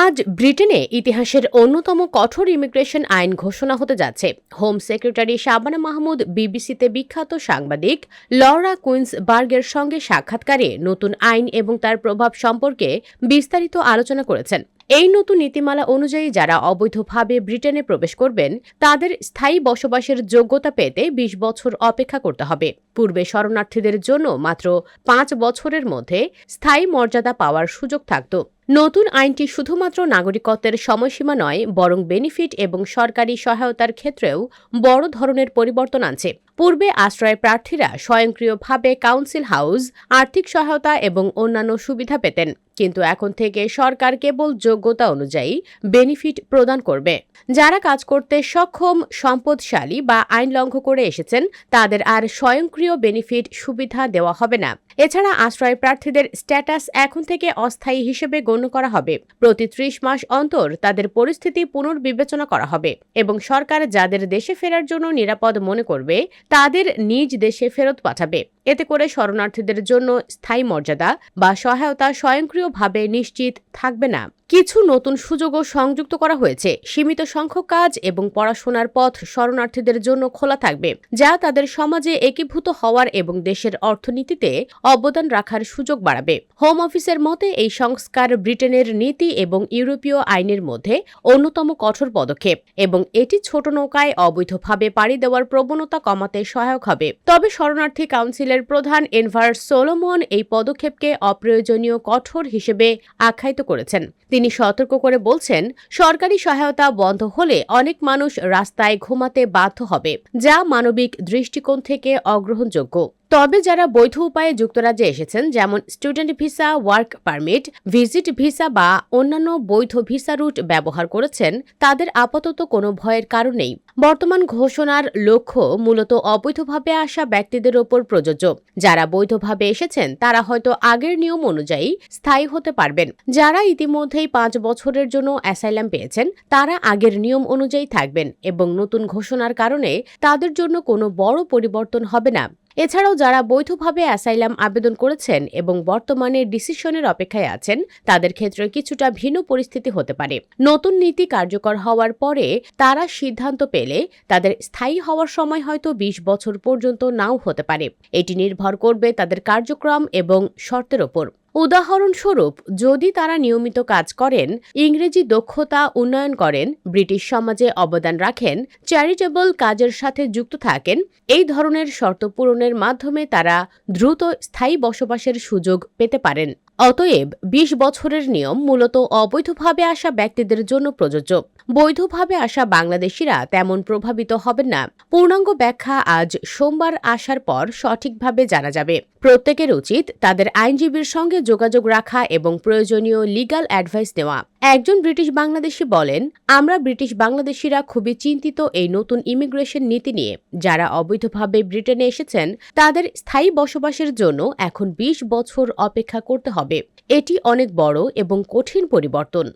আজ ব্রিটেনে ইতিহাসের অন্যতম কঠোর ইমিগ্রেশন আইন ঘোষণা হতে যাচ্ছে। হোম সেক্রেটারি শাবানা মাহমুদ, বিবিসিতে বিখ্যাত সাংবাদিক লরা কুইন্স বার্গের সঙ্গে সাক্ষাৎকারে নতুন আইন এবং তার প্রভাব সম্পর্কে বিস্তারিত আলোচনা করেছেন। এই নতুন নীতিমালা অনুযায়ী যারা অবৈধভাবে ব্রিটেনে প্রবেশ করবেন, তাদের স্থায়ী বসবাসের যোগ্যতা পেতে ২০ বছর অপেক্ষা করতে হবে। পূর্বে শরণার্থীদের জন্য মাত্র পাঁচ বছরের মধ্যে স্থায়ী মর্যাদা পাওয়ার সুযোগ থাকত। নতুন আইনটি শুধুমাত্র নাগরিকত্বের সময়সীমা নয়, বরং বেনিফিট এবং সরকারি সহায়তার ক্ষেত্রেও বড় ধরনের পরিবর্তন আনছে। পূর্বে আশ্রয় প্রার্থীরা স্বয়ংক্রিয়ভাবে কাউন্সিল হাউস আর্থিক সহায়তা এবং অন্যান্য সুবিধা পেতেন। কিন্তু এখন থেকে সরকার কেবল যোগ্যতা অনুযায়ী বেনিফিট প্রদান করবে। যারা কাজ করতে সক্ষম, সম্পদশালী বা আইন লঙ্ঘ করে এসেছেন, তাদের আর স্বয়ংক্রিয় বেনিফিট সুবিধা দেওয়া হবে না। এছাড়া আশ্রয় প্রার্থীদের স্ট্যাটাস এখন থেকে অস্থায়ী হিসেবে গণ্য করা হবে। প্রতি ত্রিশ মাস অন্তর তাদের পরিস্থিতি পুনর্বিবেচনা করা হবে এবং সরকার যাদের দেশে ফেরার জন্য নিরাপদ মনে করবে তাদের নিজ দেশে ফেরত পাঠাবে। এতে করে শরণার্থীদের জন্য স্থায়ী মর্যাদা বা সহায়তা স্বয়ংক্রিয়ভাবে নিশ্চিত থাকবে না। কিছু নতুন সুযোগও সংযুক্ত করা হয়েছে। সীমিত সংখ্যক কাজ এবং পড়াশোনার পথ শরণার্থীদের জন্য খোলা থাকবে, যা তাদের সমাজে একীভূত হওয়ার এবং দেশের অর্থনীতিতে অবদান রাখার সুযোগ বাড়াবে। হোম অফিসের মতে, এই সংস্কার ব্রিটেনের নীতি এবং ইউরোপীয় আইনের মধ্যে অন্যতম কঠোর পদক্ষেপ এবং এটি ছোট নৌকায় অবৈধভাবে পাড়ি দেওয়ার প্রবণতা কমাতে সহায়ক হবে। তবে শরণার্থী কাউন্সিলের প্রধান এনভার সোলোমন এই পদক্ষেপকে অপ্রয়োজনীয় কঠোর হিসেবে আখ্যায়িত করেছেন। তিনি সতর্ক করে বলছেন, সরকারি সহায়তা বন্ধ হলে অনেক মানুষ রাস্তায় ঘুমাতে বাধ্য হবে, যা মানবিক দৃষ্টিকোণ থেকে অগ্রহণযোগ্য। তবে যারা বৈধ উপায়ে যুক্তরাজ্যে এসেছেন, যেমন student visa, work permit, visit visa বা অন্যান্য বৈধ ভিসা রুট ব্যবহার করেছেন, তাদের আপাতত কোনো ভয়ের কারণ নেই। বর্তমান ঘোষণার লক্ষ্য মূলত অবৈধভাবে আসা ব্যক্তিদের ওপর প্রযোজ্য। যারা বৈধভাবে এসেছেন, তারা হয়তো আগের নিয়ম অনুযায়ী স্থায়ী হতে পারবেন। যারা ইতিমধ্যেই পাঁচ বছরের জন্য অ্যাসাইলাম পেয়েছেন, তারা আগের নিয়ম অনুযায়ী থাকবেন এবং নতুন ঘোষণার কারণে তাদের জন্য কোনো বড় পরিবর্তন হবে না। এছাড়াও যারা বৈধভাবে অ্যাসাইলাম আবেদন করেছেন এবং বর্তমানে ডিসিশনের অপেক্ষায় আছেন, তাদের ক্ষেত্রে কিছুটা ভিন্ন পরিস্থিতি হতে পারে। নতুন নীতি কার্যকর হওয়ার পরে তারা সিদ্ধান্ত পেলে তাদের স্থায়ী হওয়ার সময় হয়তো ২০ বছর পর্যন্ত নাও হতে পারে। এটি নির্ভর করবে তাদের কার্যক্রম এবং শর্তের ওপর। উদাহরণস্বরূপ, যদি তারা নিয়মিত কাজ করেন, ইংরেজি দক্ষতা উন্নয়ন করেন, ব্রিটিশ সমাজে অবদান রাখেন, চ্যারিটেবল কাজের সাথে যুক্ত থাকেন, এই ধরনের শর্ত পূরণের মাধ্যমে তারা দ্রুত স্থায়ী বসবাসের সুযোগ পেতে পারেন। অতএব ২০ বছরের নিয়ম মূলত অবৈধভাবে আসা ব্যক্তিদের জন্য প্রযোজ্য। বৈধভাবে আসা বাংলাদেশিরা তেমন প্রভাবিত হবেন না। পূর্ণাঙ্গ ব্যাখ্যা আজ সোমবার আসার পর সঠিকভাবে জানা যাবে। প্রত্যেকের উচিত তাদের আইনজীবীর সঙ্গে যোগাযোগ রাখা এবং প্রয়োজনীয় লিগাল অ্যাডভাইস নেওয়া। একজন ব্রিটিশ বাংলাদেশি বলেন, আমরা ব্রিটিশ বাংলাদেশিরা খুবই চিন্তিত এই নতুন ইমিগ্রেশন নীতি নিয়ে। যারা অবৈধভাবে ব্রিটেনে এসেছেন, তাদের স্থায়ী বসবাসের জন্য এখন ২০ বছর অপেক্ষা করতে হবে। এটি অনেক বড় এবং কঠিন পরিবর্তন।